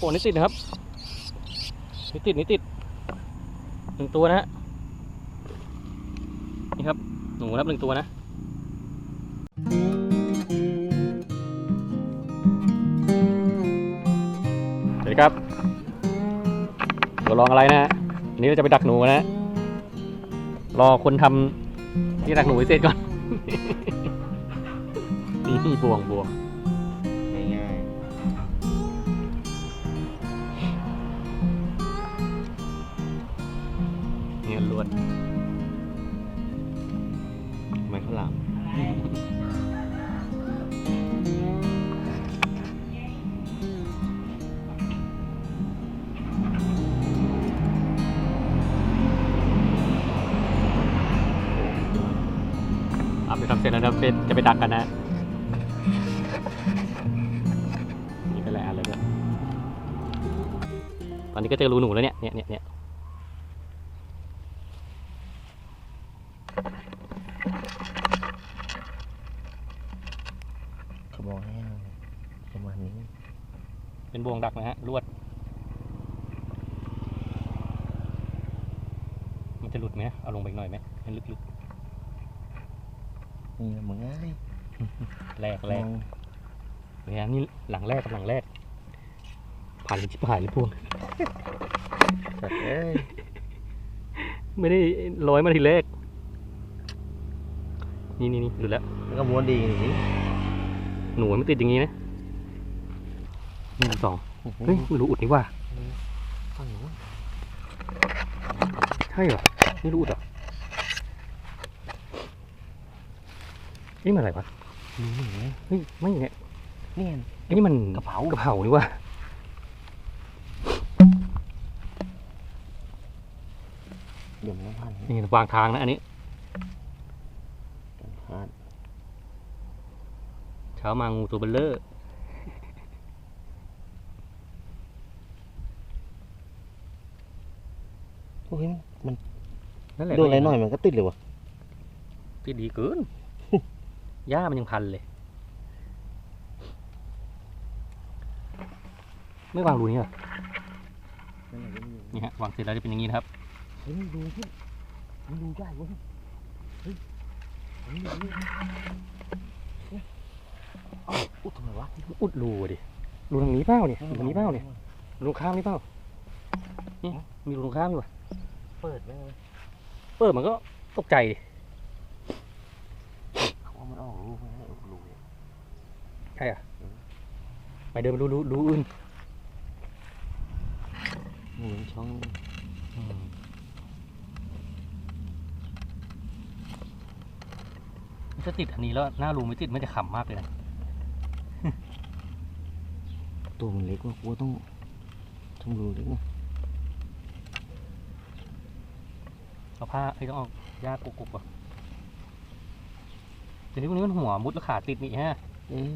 โอ้นี่ติดนะครับนี่ติดนี่ติดหนึ่งตัวนะฮะนี่ครับหนูนะครับหนึ่งตัวนะสวัสดีครับเราลองอะไรนะฮะอันนี้เราจะไปดักหนูนะฮะรอคนทำที่ดักหนูให้เสร็จก่อน นี่บวงบวง วนๆมันข้าวหลามเอาไปทำเสร็จแล้วจะไปจะไปดักกันนะนี่เป็นไรอะไรด้วยตอนนี้ก็เจอรูหนูแล้วเนี่ยเนี่ยเนี่ยเนี่ย กระบอกแห้งประมาณนี้ เป็นบ่วงดักนะฮะลวด มันจะหลุดไหมเอาลงไปอีกหน่อยไหมให้ลึกนี่เหมือนง่ายๆแรกแรกเนี่ยนี่หลังแรกกับหลังแรก ผ่านเลยชิบหายเลยพวกสัตว์เอ้ยไม่ได้ร้อยมาทีแรก นี่นี่นี่หลุดแล้ว แล้วก็ม้วนดีอย่างนี้หนูมันติดอย่างงี้นะ หนึ่งสองเฮ้ยไม่รู้อุดนี่ว่าฝั่งนู้นใช่เหรอไม่รู้อุดเหรอนี่มันอะไรวะนี่นี่ไงเฮ้ยไม่เนี่ยนี่ไงไอ้นี่มันกระเป๋ากระเป๋านี่ว่าเดี๋ยวมันต้องพลาดนี่วางทางนะอันนี้พลาดเช้ามางูตัวเบลเลอร์ โอ้ยมันนั่นแหละโดนอะไรหน่อยมันก็ติดเลยวะที่ดีเกินหญ้ามันยังพันเลย ไม่วางรูนี้เหรอนี่ฮะวางเสร็จแล้วจะเป็นอย่างนี้นะครับเฮ้ยดูสิมันดูได้เว้ยเฮ้ยเฮ้ยดูดิเฮ้ยเอ้าอุ๊ยทำไมวะอุดรูดิรูทางนี้เปล่าเนี่ยรูทางนี้เปล่าเนี่ยรูข้างนี่เปล่านี่มีรูข้างอยู่อะ เปิดไหมเลยเปิดมันก็ตกใจดิเขาว่ามันออกรูปไหมออกรูปใช่อะไปเดินไปรูรูรูอื่นนี่มันช่องมันจะติดอันนี้แล้วหน้ารูไม่ติดมันจะขำมากเลยนะตัวมันเล็กว่ะกูว่าต้องทำรูเล็กนะ เอาผ้าไอ้ต้องเอาหญ้ากุกๆก่อนแต่นี่พวกนี้มันหัวมุดแล้วขาติดนี่ฮะเอ๊ะ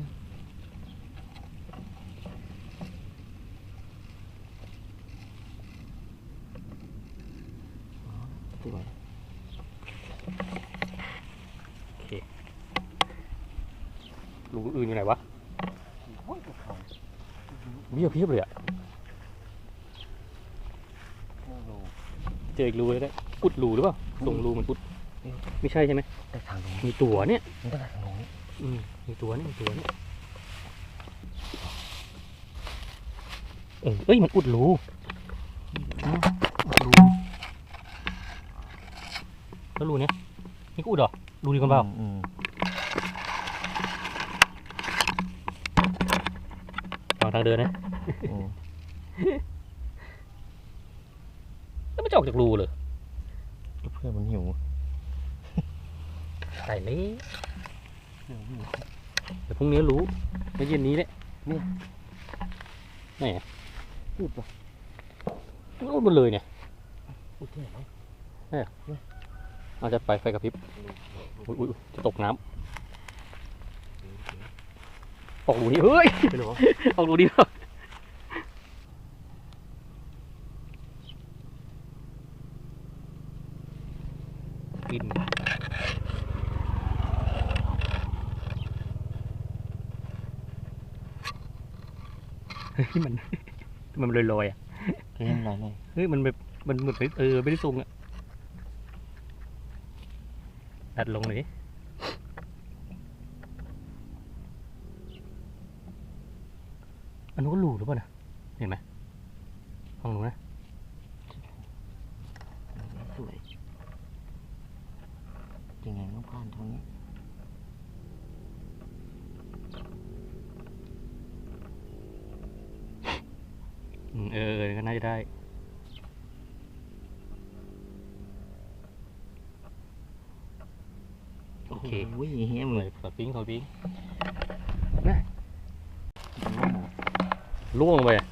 อ๋อตัวรูอื่นอยู่ไหนวะโอ้ยกระเพราเพียบเพียบเลยอะ ไม่รู้ เจ ออีกรูเลยได้อุดรูหรือเปล่าตรงรูมันอุดอืมไม่ใช่ใช่ไหมแต่ทางตรงนี้มีตัวเนี่ยมันก็ทางตรงนี้อืมมีตัวเนี่ยมีตัวเนี่ยเออเอ้ยมันอุดรูอ้าวอุดรูแล้วรูเนี้ยนี่ก็อุดเหรอรูดีกันเปล่าอืมวางทางเดินนะ อืมแล้วมันจะออกจากรูเลยเพื่อนมันหิวใส่เลยเดี๋ยวพรุ่งนี้รู้ไม่เย็นนี้แหละพูดปะมันอุดหมดเลยเนี่ยพูดที่ไหนเอาจะไปไฟกระพริบอุ้ยอุ้ยอุ๊ยจะตกน้ำออกรูนี้เฮ้ยไม่รู้ออกรูนี้แล้ว กิน เฮ้ยมัน มันลอยๆอะเห็นอะไรเลยเฮ้ยมันแบบมันเหมือนไม่เออไม่ได้ทรงอะดัดลงหน่อยดิอันนู้นก็หลูหรือเปล่านะเห็นไหมฟังหนูนะ สวยยังไงต้อง ผ่านทางนี้อืมเออเออก็น่าจะได้ โอเคโอ้ยเฮี้ยเหเหมืมืออนนถอดปิ้งถอดปิ้งน้องหมูล่วงลงไปอะ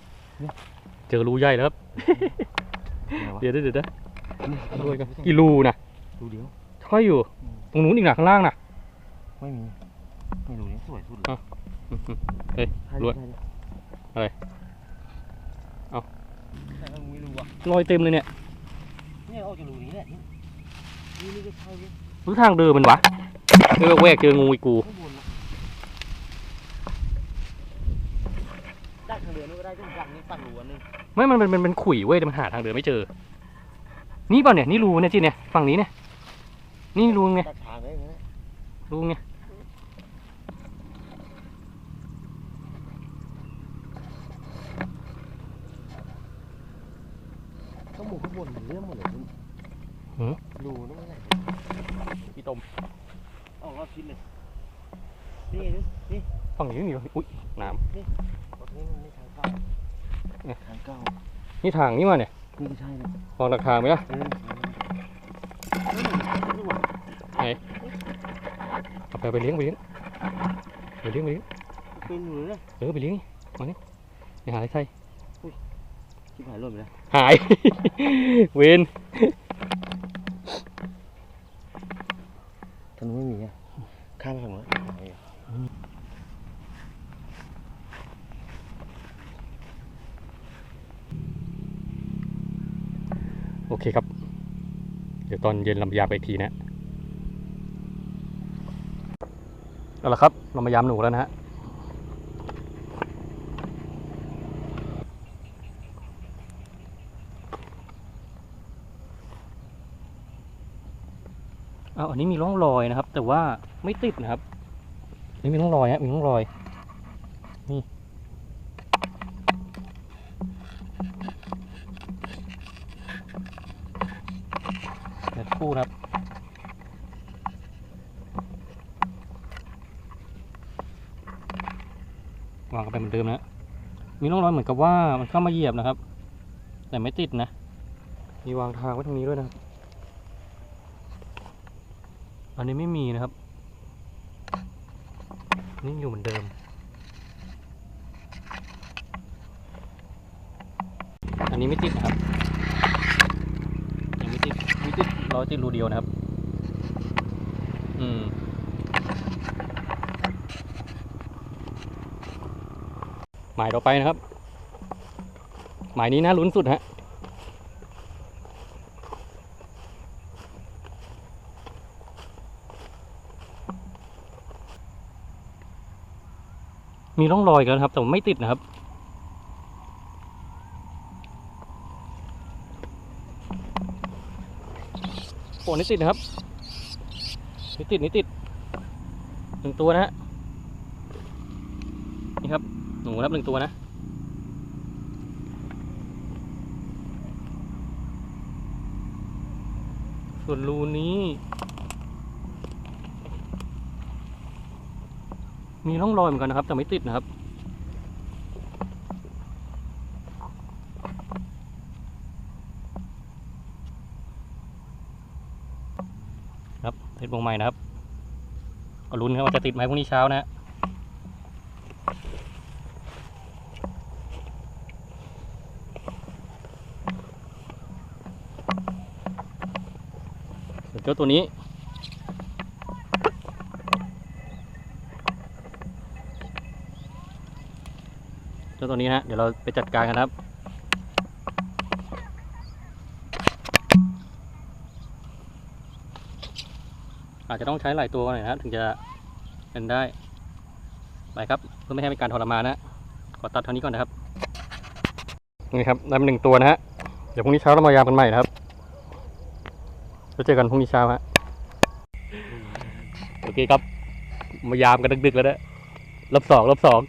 เจอรูใหญ่แล้วครับอะไรวะเดี๋ยวเดี๋ยวเดี๋ยวนี่ดูกันกี่รูนะดูเดียวค่อยอยู่ ตรงนู้นอีกหนักข้างล่างนะไม่มีไม่รู้นี่สวยสุดเลยอะอืมอืมเฮ้ยถ่ายรวยถ่ายดิอะไรเอาแต่เราไม่รู้อะรอยเต็มเลยเนี่ยเนี่ยออกจากรูนี้แหละนี่นี่นี่ก็ใช่เว้ยรู้ทางเดินมันวะเออแวกเจองูอีกกูข้างบนนะได้ทางเดินนู้นก็ได้ทุกฝั่งนี้ฝั่งรูอันนึงไม่มันเป็นมันเป็นขุยเว้ยแต่มันหาทางเดินไม่เจอ นี่เปล่าเนี่ยนี่รูเนี่ยจีเนี่ยฝั่งนี้เนี่ย นี่รูไงตัดทางได้ไหมรูไงข้างบนข้างบนมันเลื่อนหมดเลยคุณรูนู้นไม่ใช่พี่ต้มออกรอบทิศเลยนี่นี่นี่ฝั่งนี้ไม่มีวะอุ้ยน้รถนี้มันไม่ทางเข้าเนี่ยทางเข้าำนี่ทางนี่มาเนี่ยนี่ก็ใช่เลยมองทางไหมล่ะ เออเอาไปเอาไปเลี้ยงไปเลี้ยงไปเลี้ยงไปเลี้ยงเป็นอยู่เลยเออไปเลี้ยงนี่มานี่ไปหาอะไรใช่ชิบหายหล่นไปแล้วหาย เวนทางนู้นไม่มีอะข้ามไปฝั่งนู้นหายอะโอเคครับ เดี๋ยวตอนเย็นเรามายามไปอีกทีนะ เอาละครับ เรามายามหนูแล้วนะฮะเอาอันนี้มีร่องรอยนะครับ แต่ว่าไม่ติดนะครับนี่มีร่องรอยฮะมีร่องรอยนี่เดี๋ยวคู่นะครับ วางกัน ไปเหมือนเดิมนะ มีร่องรอยเหมือนกับว่ามันเข้ามาเหยียบนะครับ แต่ไม่ติดนะ มีวางทางไว้ตรงนี้ด้วยนะ อันนี้ไม่มีนะครับ นี่อยู่เหมือนเดิม อันนี้ไม่ติดนะครับยังไม่ติดไม่ติดเราติดรูเดียวนะครับ อืม หมายต่อไปนะครับ หมายนี้น่าลุ้นสุดฮะมีร่องรอยกันครับ แต่ไม่ติดนะครับ โอ้นี่ติดนะครับ นี่ติดนี่ติดหนึ่งตัวนะฮะนี่ครับ หนูรับหนึ่งตัวนะส่วนรูนี้ มีร่องรอยเหมือนกันนะครับ แต่ไม่ติดนะครับ ครับเทสวงใหม่นะครับก็ลุ้นครับว่าจะติดไหมพรุ่งนี้เช้านะฮะส่วน เจ้าตัวนี้ เจ้าตัวนี้นะฮะ เดี๋ยวเราไปจัดการกันครับอาจจะต้องใช้หลายตัวหน่อยนะถึงจะเป็นได้ไปครับ เพื่อไม่ให้เป็นการทรมานนะขอตัดเท่านี้ก่อนนะครับนี่ครับได้มาหนึ่งตัวนะฮะเดี๋ยวพรุ่งนี้เช้าเรามายามกันใหม่นะครับ แล้วเจอกันพรุ่งนี้เช้าฮะโอเคครับ มายามกันดึกๆแล้วนะรอบสองรอบสอง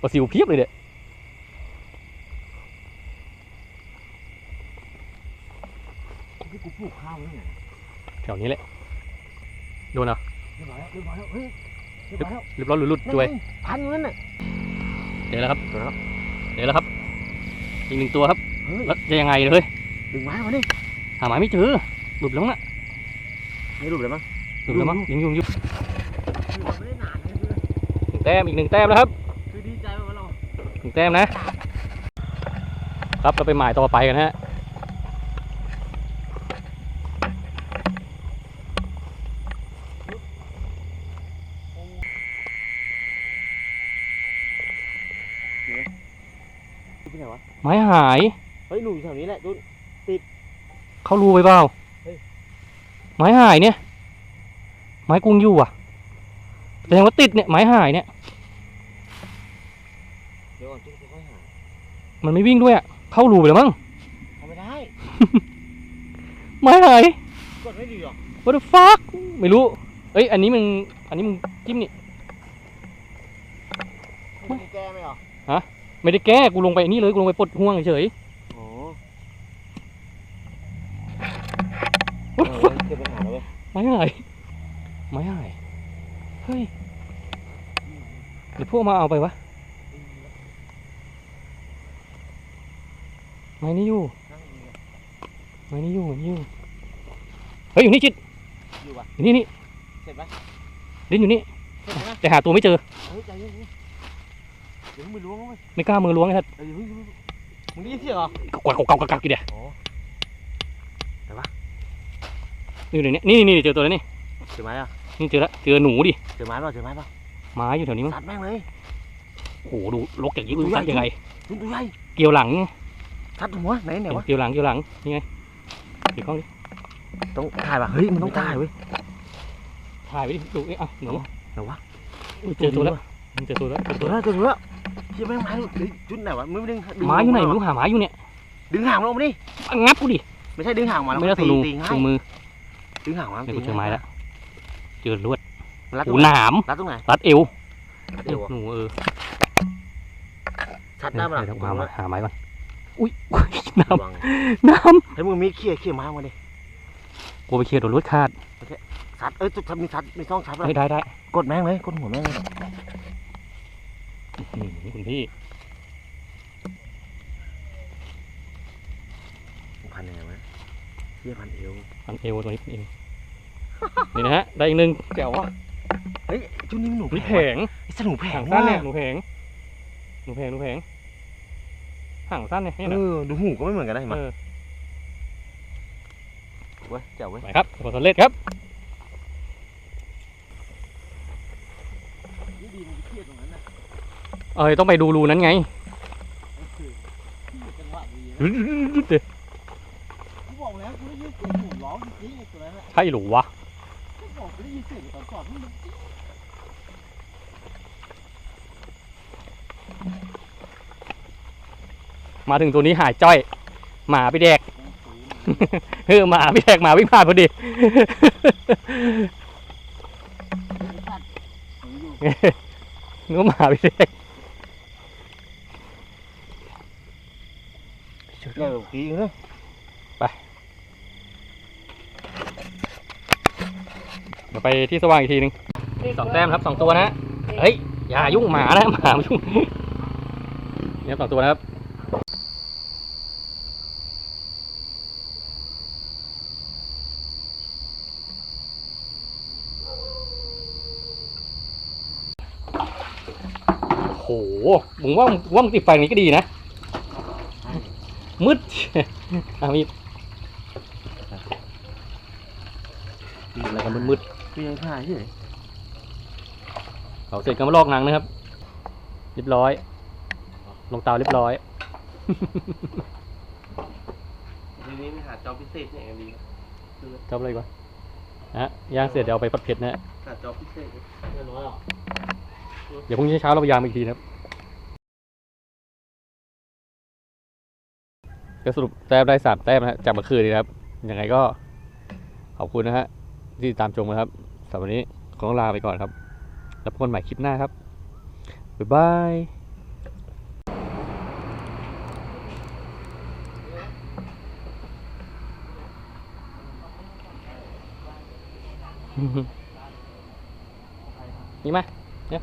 ปลาซิวเพียบเลยเนี่ยที่กูปลูกข้าวไว้เนี่ยแถวนี้แหละ โดนเหรอเรียบร้อยแล้วเรียบร้อยแล้วเฮ้ยเรียบร้อยแล้วเรียบร้อยหรือหลุดด้วยพันอยู่นั่นน่ะเดี๋ยวแล้วครับเดี๋ยวแล้วเดี๋ยวแล้วครับอีกหนึ่งตัวครับ เฮ้ยแล้วจะยังไงเลยดึงไม้มาดิหาหมายไม่เจอ หลุดแล้วน่ะไม่หลุดเลยมั้งหลุดแล้วมั้งยังยุ่งอยู่ไม่ได้นานเลยหนึ่งแต้มอีกหนึ่งแต้มแล้วครับคือดีใจว่าเราหนึ่งแต้มนะ ครับเราไปหมายต่อไปกันฮะที่ไหนวะไม้หาย เฮ้ยหนูอยู่แถวนี้แหละจุนเข้ารูไปเปล่าเฮ้ย ไม้หายเนี่ย ไม้กุ้งอยู่อะแสดงว่าติดเนี่ยไม้หายเนี่ยเดี๋ยวก่อนจุนค่อยๆหามันไม่วิ่งด้วยอะเข้ารูไปแล้วมั้งทำไม่ได้ ไม้หายกดไม่ดีหรอก what the fuck ไม่รู้เอ้ยอันนี้มึงอันนี้มึงจิ้มนี่มึงแก้ไหมหรอไม่ได้แก้กูลงไปนี่เลยกูลงไปปลดห่วงเฉย โอ้ ๆ เอ What อ the fuck เกิดปัญหาแล้วเว้ยไม้หายไม้หายเฮ้ยหรือพวกมาเอาไปวะไม้นี่อยู่นั่งอยู่เนี่ยไม้นี่อยู่ไม้นี่อยู่เฮ้ยอยู่นี่จิตอยู่ปะอยู่นี่นี่เสร็จปะเล่นอยู่นี่เสร็จปะแต่หาตัวไม่เจอเฮ้ยใจเย็นๆเดี๋ยวมึงไปล้วงมั้ยไม่กล้ามือล้วงไอ้ทัดเดี๋ยวมึงมึงได้ยินเสียงเหรอ กวักกวักกวักกวักอยู่เดียวโอ้ อยู่ในนี้นี่นี่นี่เจอตัวแล้วนี่เจอไม้อะนี่เจอแล้วเจอหนูดิเจอไม้เปล่าเจอไม้เปล่าไม้อยู่แถวนี้มั้งสัตว์แม่งเลยโอ้โหดูลกอย่างนี้ดูซัดยังไงจุนตัวใหญ่เกี่ยวหลังไงสัตว์หัวไหนไหนวะเกี่ยวหลังเกี่ยวหลังนี่ไงเดี๋ยวกล้องดิต้องถ่ายป่ะเฮ้ยมันต้องถ่ายเว้ยถ่ายไว้ดิดูเอ้ยอะหนูไหนวะอุ๊ยเจอตัวแล้วเจอตัวแล้วเจอตัตัววแล้แล้ววตัวแล้วที่แม่งไม้เฮ้ยจุดไหนวะมึงไม่ดึงดึงไม้อยู่ไหนไม่รู้หาไม้อยู่เนี่ยดึงหางมันลงมาดิอะงับกูดิไม่ใช่ดึงหางมันไม่ได้ตีถุงตีง่าถุยงมือ ดึงหางมันเนี่ยตีกูเจอไม้แล้วเจอลวดมันรัดตรหูงไหหนนามรัดตรงไหนรัดเอวเดี๋ยวหนูเออชัดได้ปะล่ะเดี๋ยวหาไม้หาไม้ก่อนอุ้ยน้ระวังำน้ให้มึงมีดเขี่ยเขี่ยไม้มาดิำกูไปเคลียร์โดนลวดขาดชัดเอ้ยจุดมีชัดมีช่องชัดปะได้ได้ได้กดแม่งเลยกดหัวแม่งเลยอืมคุณพี่พันยังไงวะ เขี่ยพันเอวพันเอวตัวนี้พันเอวนี่นะฮะได้อีกหนึ่งแจ๋วว่ะเฮ้ยจุดนี้มันหนูนี่แผแผงงไอ้สัตว์หนูแผหางงว่ะสั้นเนี่ยหนูแผงหนูแผงหนูแผงหางสั้นเนี่ยนี่เอนะอดูหูก็ไม่เหมือนกันนะเห็นไหมเออเว้ยเจ๋วเว้ยไปครับผลสำเร็จครับนี่ดีมันเขี่ยตรงนั้นนะเอ้ยต้องไปดูรูนั้นไงจังหวะดีเดี๋ยวกู บอกแล้วกูได้ยินเสียงหนูร้องจริงๆไอ้ตัวนั้นอะใช่หรือวะ กูบอกกูได้ยินเสียงตอนจอดมันมาถึงตัวนี้หายจ้อย หมาไปแดกเออหมาไปแดกหมาวิ่งผ่านพอดีนึกว่าหมาไปแดกใหญ่แบบกี้เนะ ดี๋ยวไปที่สว่างอีกทีหนึงสองแต้มครับสองตัวนะ เฮ้ย อย่ายุ่งหมานะหมาไม่ยุ่งนี่ครับสองตัวนะครับโหมึงว่ามึงว่ามึงติดไฟอย่างนี้ก็ดีนะ มืดอะมีอะไรกันมืดๆ กูยังถ่ายเฉยเผาเสร็จก็มาลอกหนังนะครับ เรียบร้อย ลงเตาเรียบร้อย ทีนี้มีหาจอพิเศษเนี่ยดีจบเลยก่อนนะฮะย่างเสร็จเดี๋ยวเอาไปผัดเผ็ดนะฮะหาจอพิเศษเดี๋ยวพรุ่งนี้เช้าเราพยายามอีกทีนะครับก็สรุปแต้มได้สามแต้มนะฮะจากเมื่อคืนนี้นะครับยังไงก็ขอบคุณนะฮะที่ติดตามชมนะครับ สำหรับวันนี้ขอต้องลาไปก่อนครับ แล้วพบกันใหม่คลิปหน้าครับ บ๊ายบายนี่มาเนี่ย